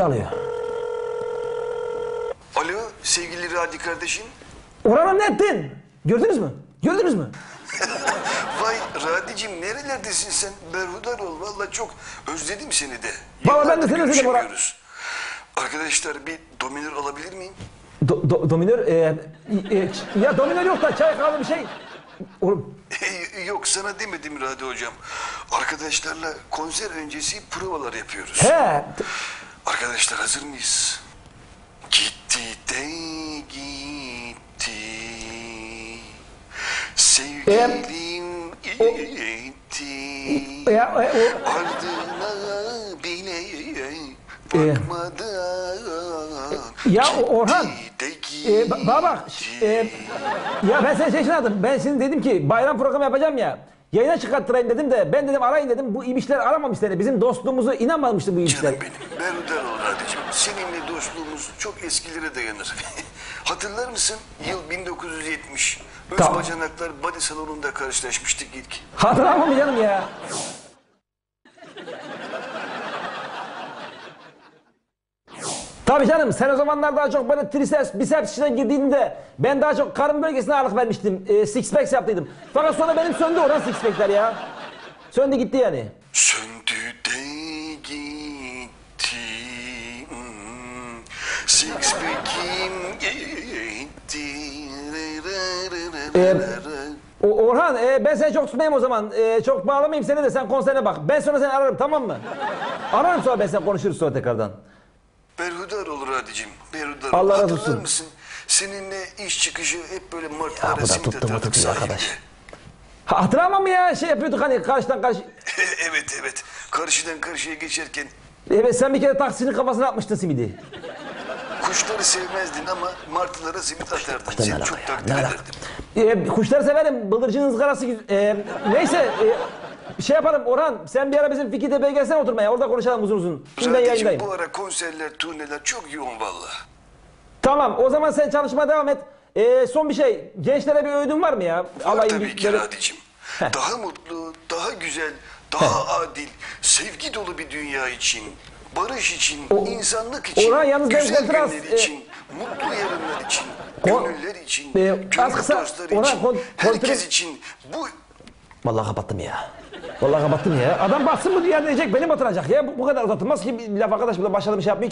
Çalıyor. Alo sevgili Radi kardeşim. Orhan'ım ne ettin? Gördünüz mü? Gördünüz mü? Vay Radicim nerelerdesin sen? Berhudar ol valla çok özledim seni de. Baba, ben de seni özledim Orhan. Arkadaşlar bir dominör alabilir miyim? Do, do, dominör, e, e, ya dominör yok da çay kahve bir şey. Oğlum, Yok sana demedim Radi hocam. Arkadaşlarla konser öncesi provalar yapıyoruz. he. Arkadaşlar hazır mıyız? Gitti de gitti. Sevgilim gitti. Ardına bile Ee, bakmadan. ya Orhan, e, bak, gitti. e, ya ben seni şey için aradım. Ben şimdi dedim ki bayram programı yapacağım ya. Yayına çıkarttırayım dedim de ben dedim arayın dedim. Bu ibişler aramamış seni. Bizim dostluğumuzu inanmamıştı bu ibişler. Canım benim, Berudar ol Radicim. Seninle dostluğumuz çok eskilere dayanır. Hatırlar mısın? Yıl 1970. Öz Tamam. bacanaklar body salonunda karşılaşmıştık ilk. Hatırlamam canım ya? Tabii canım sen o zamanlar daha çok böyle triceps, biceps içine girdiğinde ben daha çok karın bölgesine ağırlık vermiştim. E, six packs yaptıydım. Fakat sonra benim söndü oradan six packler ya. Söndü gitti yani. Söndü de gitti. Six pack'im gitti. Ee, O, Orhan e, ben seni çok tutmayayım o zaman. E, çok bağlamayayım seni de sen konserine bak. Ben sonra seni ararım tamam mı? Ararım sonra ben sen konuşuruz sonra tekrardan. Berhudar olur Radicim. Berhudar Allah olur. razı Hatırlar olsun. mısın? Seninle iş çıkışı hep böyle Ya martılara bu da simit tuttu mu atardık tutuyor sahilde. arkadaş. Ha, hatırlamam mı ya şey yapıyorduk hani karşıdan karşı. evet evet. Karşıdan karşıya geçerken Evet sen bir kere taksinin kafasına atmıştın simidi. kuşları sevmezdin ama martılara simit atardın. Seni çok takdir ederdim. E, kuşları severim. Bıldırcın ızgarası. güz- E, neyse e, şey yapalım Orhan sen bir ara bizim Fikirtepe'ye gelsene oturmaya. Orada konuşalım uzun uzun. Şimdi ben Radicim yayındayım. bu ara konserler, turneler çok yoğun valla. Tamam o zaman sen çalışmaya devam et. E, son bir şey. Gençlere bir öğüdün var mı ya? Var Alayım tabii bir ki böyle- Radicim. Daha mutlu, daha güzel, daha adil, sevgi dolu bir dünya için, barış için, insanlık için, Orhan, yalnız güzel günler e, için, mutlu yarınlar için, Kon- gönüller için, e, gönül kısa- dostlar Orhan, için, kon- herkes kontrol- için. Bu Vallahi kapattım ya. Vallahi kapattım ya. Adam batsın bu dünya diyecek beni batıracak ya. Bu, bu kadar uzatılmaz ki bir laf arkadaş burada başladı bir şey yapmıyor.